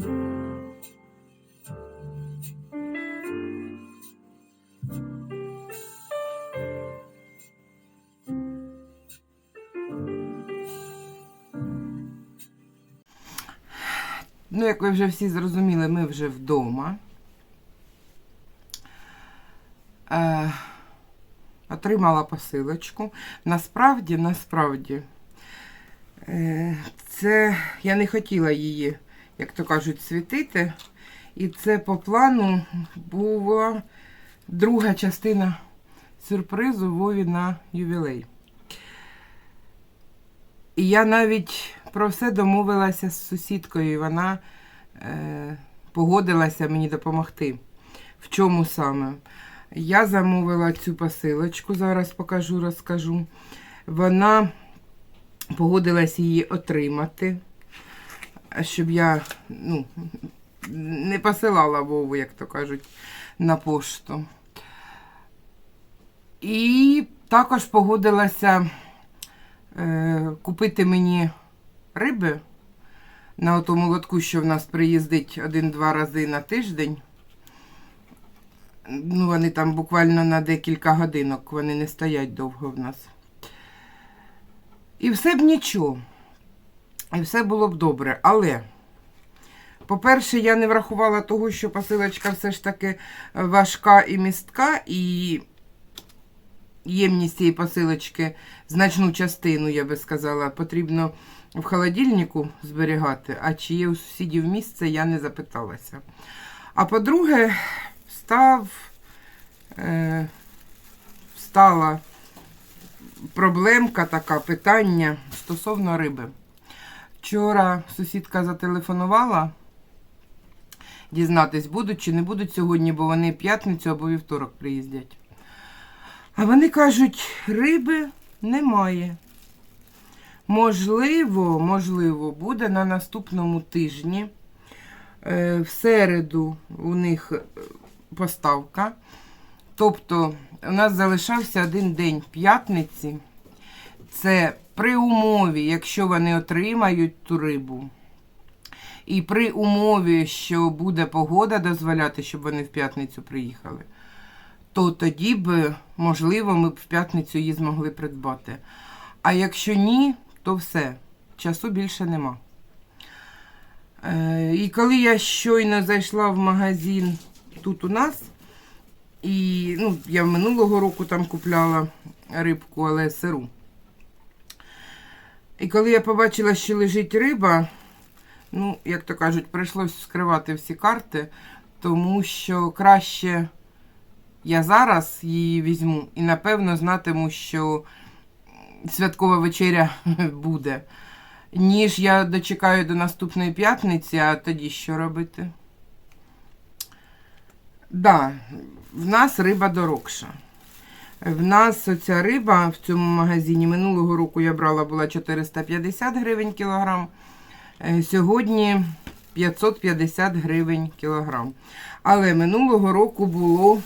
Ну, як ви вже всі зрозуміли, ми вже вдома. Е, отримала посилочку. Насправді, насправді, е, це я не хотіла її, як то кажуть, світити. І це по плану була друга частина сюрпризу Вові на ювілей. І я навіть про все домовилася з сусідкою, і вона е, погодилася мені допомогти. В чому саме? Я замовила цю посилочку, зараз покажу, розкажу. Вона погодилась її отримати, щоб я ну, не посилала Вову, як то кажуть, на пошту. І також погодилася е, купити мені риби на тому лотку, що в нас приїздить один-два рази на тиждень. Ну, вони там буквально на декілька годинок, вони не стоять довго в нас. І все б нічого. І все було б добре. Але, по-перше, я не врахувала того, що посилочка все ж таки важка і містка, і ємність цієї посилочки, значну частину, я би сказала, потрібно в холодильнику зберігати, а чи є у сусідів місце, я не запиталася. А по-друге, став, е, стала проблемка така, питання стосовно риби. Вчора сусідка зателефонувала, дізнатись, будуть чи не будуть сьогодні, бо вони п'ятницю або вівторок приїздять. А вони кажуть, риби немає. Можливо, можливо, буде на наступному тижні. Е, В середу у них е, поставка. Тобто, у нас залишався один день п'ятниці. Це при умові, якщо вони отримають ту рибу. І при умові, що буде погода дозволяти, щоб вони в п'ятницю приїхали, то тоді б, можливо, ми б в п'ятницю її змогли придбати. А якщо ні, то все, часу більше нема. Е, і коли я щойно зайшла в магазин тут у нас, і ну, я минулого року там купляла рибку, але сиру. І коли я побачила, що лежить риба, ну, як то кажуть, прийшлось скривати всі карти, тому що краще я зараз її візьму і напевно знатиму, що святкова вечеря буде, ніж я дочекаю до наступної п'ятниці, а тоді що робити? Да, в нас риба дорогша. В нас оця риба в цьому магазині минулого року я брала була 450 гривень кілограм. Е, Сьогодні 550 гривень кілограм. Але минулого року було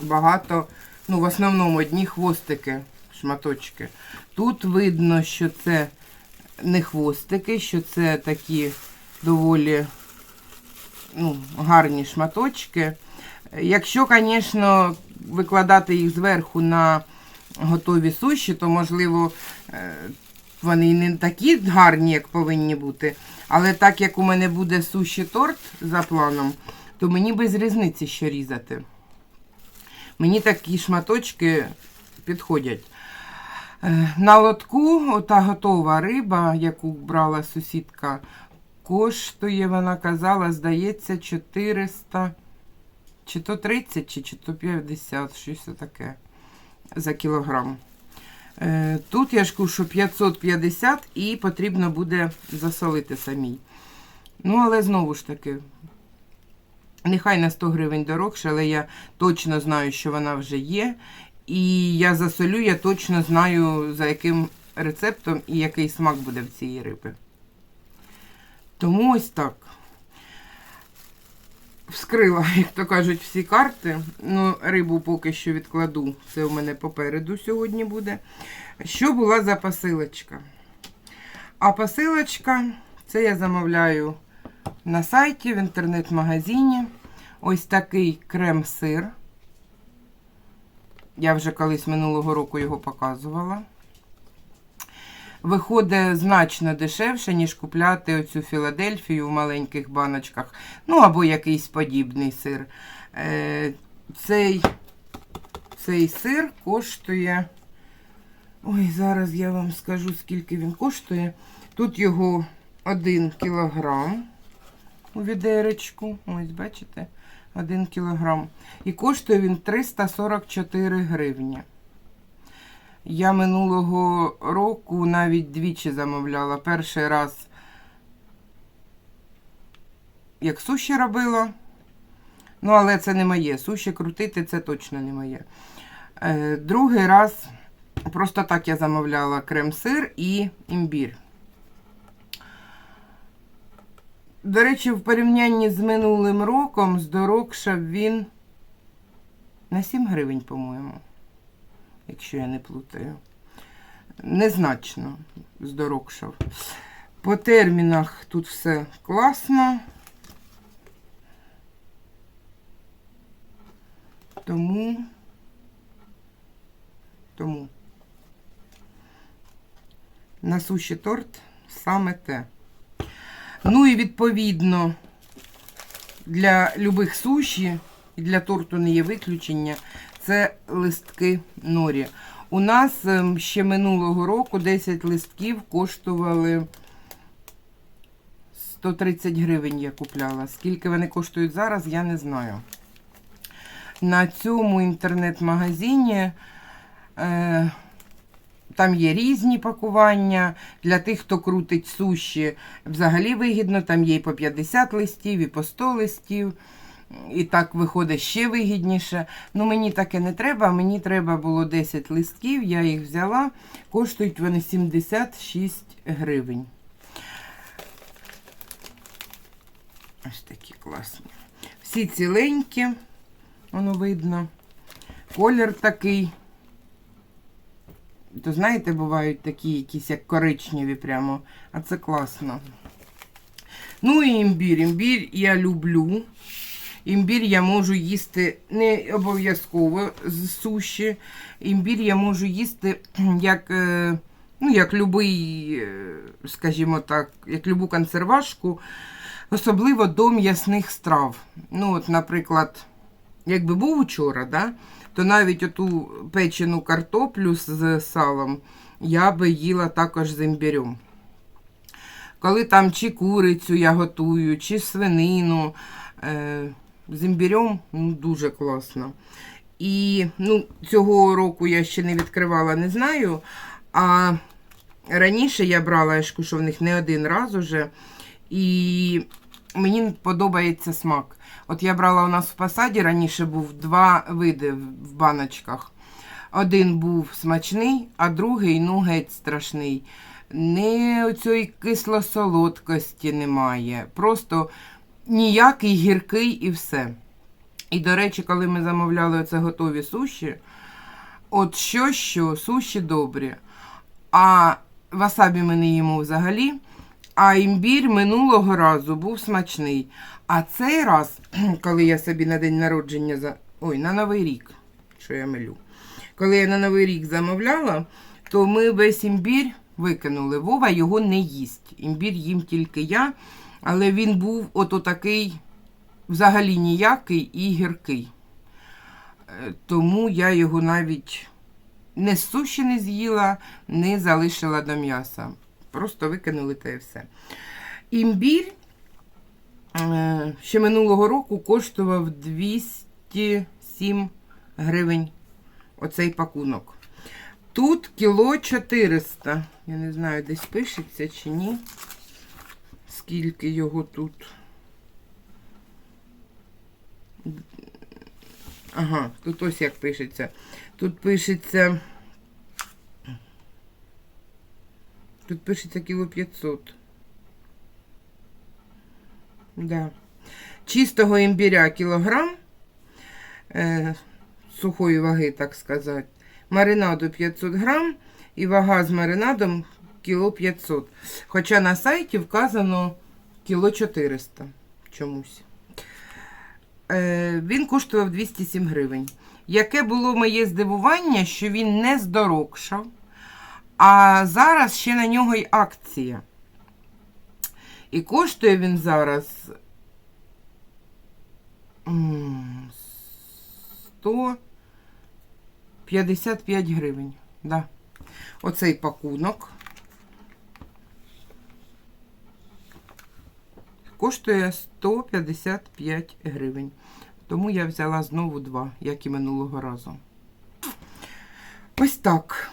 багато, ну, в основному одні хвостики, шматочки. Тут видно, що це не хвостики, що це такі доволі ну, гарні шматочки. Якщо, звісно, викладати їх зверху на готові суші, то, можливо, е, вони не такі гарні, як повинні бути. Але так як у мене буде суші торт за планом, то мені без різниці, що різати. Мені такі шматочки підходять. Е, На лотку ота готова риба, яку брала сусідка, коштує, вона казала, здається, 400, чи то 30, чи, чи то 50, щось таке за кілограм. Е, Тут я ж кушу 550 і потрібно буде засолити самій. Ну, але знову ж таки, нехай на 100 гривень дорогше, але я точно знаю, що вона вже є. І я засолю, я точно знаю, за яким рецептом і який смак буде в цієї риби. Тому ось так. Вскрила, як то кажуть, всі карти. Ну, рибу поки що відкладу. Це у мене попереду сьогодні буде. Що була за посилочка? А посилочка, це я замовляю на сайті, в інтернет-магазині. Ось такий крем-сир. Я вже колись минулого року його показувала. Виходить значно дешевше, ніж купляти оцю Філадельфію в маленьких баночках. Ну, або якийсь подібний сир. Е, цей, цей сир коштує. Ой, зараз я вам скажу, скільки він коштує. Тут його 1 кілограм у відеречку. Ось, бачите, 1 кілограм. І коштує він 344 гривні. Я минулого року навіть двічі замовляла. Перший раз, як суші робила. Ну, але це не моє. Суші крутити це точно не моє. Е, Другий раз просто так я замовляла крем-сир і імбір. До речі, в порівнянні з минулим роком здорожчав він на 7 гривень, по-моєму, якщо я не плутаю. Незначно здорожчав. По термінах тут все класно. Тому, тому на суші торт саме те. Ну і відповідно для любих суші і для торту не є виключення. Це листки норі. У нас ем, ще минулого року 10 листків коштували 130 гривень я купляла. Скільки вони коштують зараз, я не знаю. На цьому інтернет-магазині е, там є різні пакування. Для тих, хто крутить суші, взагалі вигідно. Там є і по 50 листів, і по 100 листів. І так виходить ще вигідніше. Ну, мені таке не треба. Мені треба було 10 листків, я їх взяла. Коштують вони 76 гривень. Ось такі класні. Всі ціленькі, воно видно. Колір такий. То знаєте, бувають такі якісь як коричневі прямо. А це класно. Ну і імбір. Імбір я люблю. Імбір я можу їсти не обов'язково з суші. Імбір я можу їсти як, е, ну, як любий, е, скажімо так, як любу консервашку, особливо до м'ясних страв. Ну, от, наприклад, якби був учора, да, то навіть оту печену картоплю з салом я би їла також з імбірем. Коли там чи курицю я готую, чи свинину. Е, з імбірем ну, дуже класно. І ну, цього року я ще не відкривала, не знаю. А раніше я брала, я що в них не один раз уже. І мені подобається смак. От я брала у нас в посаді, раніше був два види в баночках. Один був смачний, а другий, ну, геть страшний. Не оцієї кисло-солодкості немає. Просто ніякий гіркий і все. І, до речі, коли ми замовляли оце готові суші, от що, що, суші добрі. А васабі ми не їмо взагалі. А імбір минулого разу був смачний. А цей раз, коли я собі на день народження за. Ой, на Новий рік, що я милю. Коли я на Новий рік замовляла, то ми весь імбір викинули. Вова його не їсть. Імбір їм тільки я. Але він був ото такий взагалі ніякий і гіркий. Е, Тому я його навіть не суші не з'їла, не залишила до м'яса. Просто викинули та і все. Імбір е, ще минулого року коштував 207 гривень оцей пакунок. Тут кіло 400. Я не знаю, десь пишеться чи ні скільки його тут. Ага, тут ось як пишеться. Тут пишеться. Тут пишеться кіло 500. Да. Чистого імбіря кілограм. Е, сухої ваги, так сказати. Маринаду 500 грам. І вага з маринадом кіло 500. Хоча на сайті вказано Кіло 400 чомусь. Е, він коштував 207 гривень. Яке було моє здивування, що він не здорожчав, а зараз ще на нього й акція. І коштує він зараз 155 гривень. Да. Оцей пакунок. Коштує 155 гривень. Тому я взяла знову два, як і минулого разу. Ось так.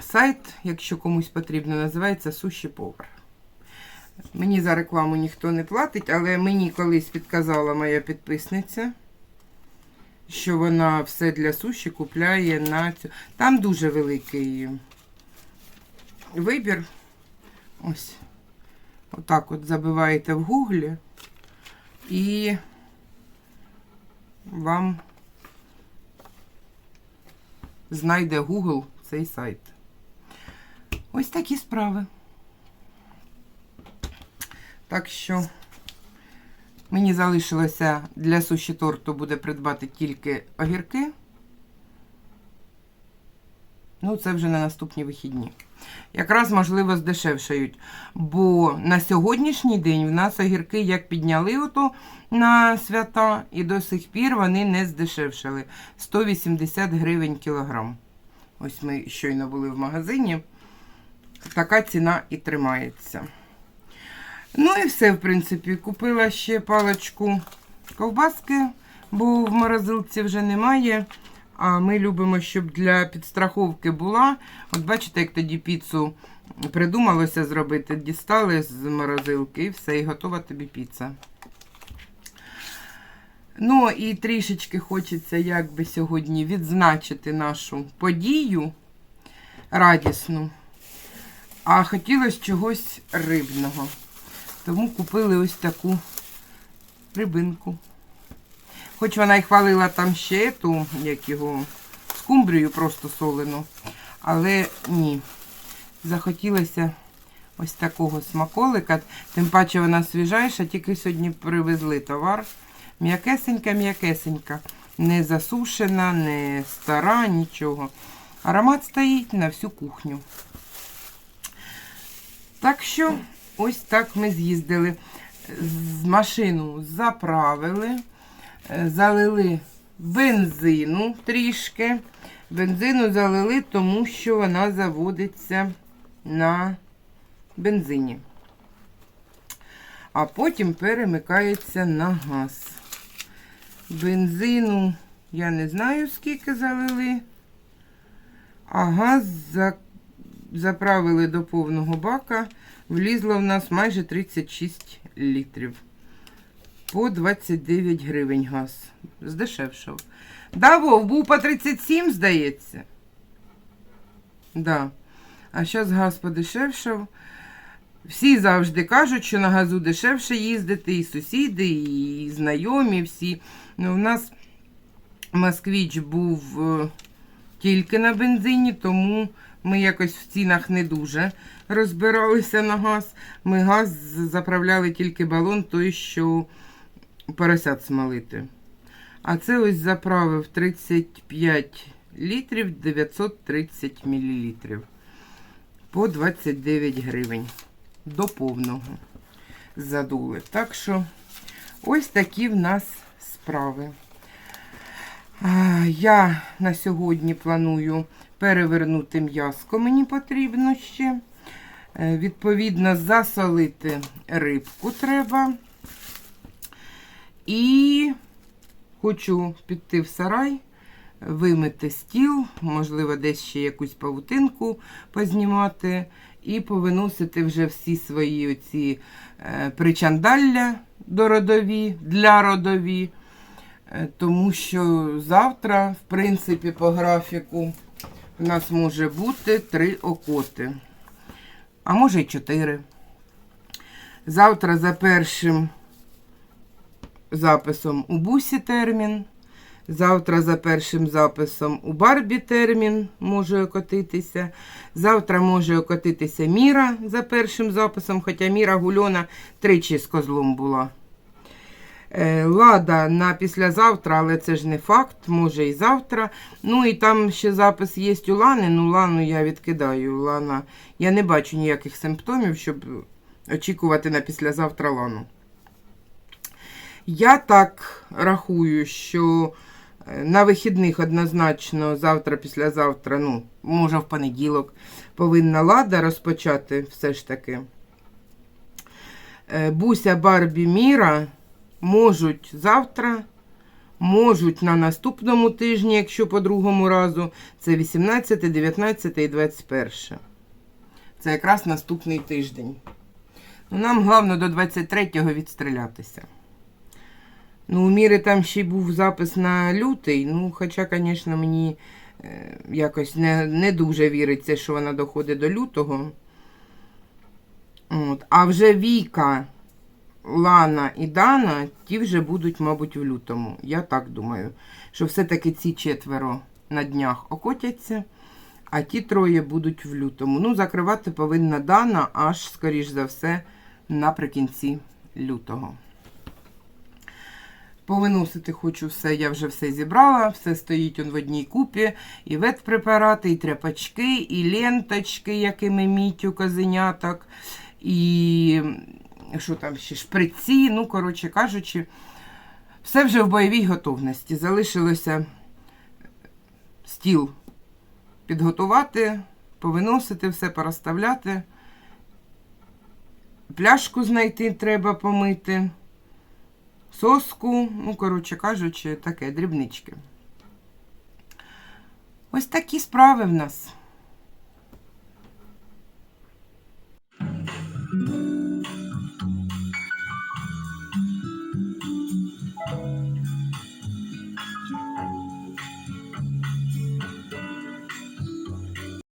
Сайт, якщо комусь потрібно, називається Суші Повар. Мені за рекламу ніхто не платить, але мені колись підказала моя підписниця, що вона все для суші купляє на цю. Там дуже великий вибір. Ось. Отак от забиваєте в гуглі і вам знайде Google цей сайт. Ось такі справи. Так що мені залишилося для суші торту буде придбати тільки огірки. Ну, це вже на наступні вихідні. Якраз, можливо, здешевшають. Бо на сьогоднішній день в нас огірки як підняли ото на свята, і до сих пір вони не здешевшали. 180 гривень кілограм. Ось ми щойно були в магазині. Така ціна і тримається. Ну і все, в принципі, купила ще паличку ковбаски, бо в морозилці вже немає. А ми любимо, щоб для підстраховки була. От бачите, як тоді піцу придумалося зробити. Дістали з морозилки і все, і готова тобі піца. Ну і трішечки хочеться якби сьогодні відзначити нашу подію радісну. А хотілося чогось рибного. Тому купили ось таку рибинку. Хоч вона й хвалила там ще ту, як його, скумбрію просто солену. Але ні. Захотілося ось такого смаколика. Тим паче вона свіжайша, тільки сьогодні привезли товар. М'якесенька, м'якесенька. Не засушена, не стара, нічого. Аромат стоїть на всю кухню. Так що, ось так ми з'їздили. Машину заправили, залили бензину трішки. Бензину залили, тому що вона заводиться на бензині. А потім перемикається на газ. Бензину я не знаю, скільки залили. А газ за... заправили до повного бака. Влізло в нас майже 36 літрів. По 29 гривень газ. Здешевшав. Да, Вов, був по 37, здається. Да. А зараз газ подешевшав. Всі завжди кажуть, що на газу дешевше їздити, і сусіди, і знайомі всі. Ну, у нас Москвіч був е, тільки на бензині, тому ми якось в цінах не дуже розбиралися на газ. Ми газ заправляли тільки балон, той, що поросят смолити. А це ось заправив 35 літрів 930 мл. По 29 гривень. До повного задули. Так що ось такі в нас справи. Я на сьогодні планую перевернути м'яско, мені потрібно ще. Е, Відповідно, засолити рибку треба. І хочу піти в сарай, вимити стіл, можливо, десь ще якусь павутинку познімати, і повиносити вже всі свої оці е, причандалля до родові, для родові. Е, Тому що завтра, в принципі, по графіку, у нас може бути три окоти, а може й чотири. Завтра за першим записом у бусі термін. Завтра за першим записом у Барбі термін може окотитися. Завтра може окотитися Міра за першим записом, хоча Міра Гульона тричі з козлом була. Е, Лада на післязавтра, але це ж не факт, може і завтра. Ну і там ще запис є у Лани, ну Лану я відкидаю. Лана, я не бачу ніяких симптомів, щоб очікувати на післязавтра Лану. Я так рахую, що е, на вихідних однозначно завтра, післязавтра, ну, може в понеділок, повинна Лада розпочати все ж таки. Е, Буся Барбі Міра можуть завтра, можуть на наступному тижні, якщо по другому разу, це 18, 19 і 21. Це якраз наступний тиждень. Нам головне до 23-го відстрілятися. Ну, у Міри там ще й був запис на лютий. Ну, хоча, звісно, мені е, якось не, не дуже віриться, що вона доходить до лютого. От. А вже Віка, Лана і Дана, ті вже будуть, мабуть, в лютому. Я так думаю, що все-таки ці четверо на днях окотяться, а ті троє будуть в лютому. Ну, закривати повинна Дана аж, скоріш за все, наприкінці лютого. Повиносити хочу все, я вже все зібрала, все стоїть он в одній купі. І ветпрепарати, і тряпачки, і ленточки, якими мітю козеняток, і що там ще, шприці, ну, коротше кажучи, все вже в бойовій готовності. Залишилося стіл підготувати, повиносити, все порозставляти. Пляшку знайти треба помити соску, ну, коротше кажучи, таке, дрібнички. Ось такі справи в нас.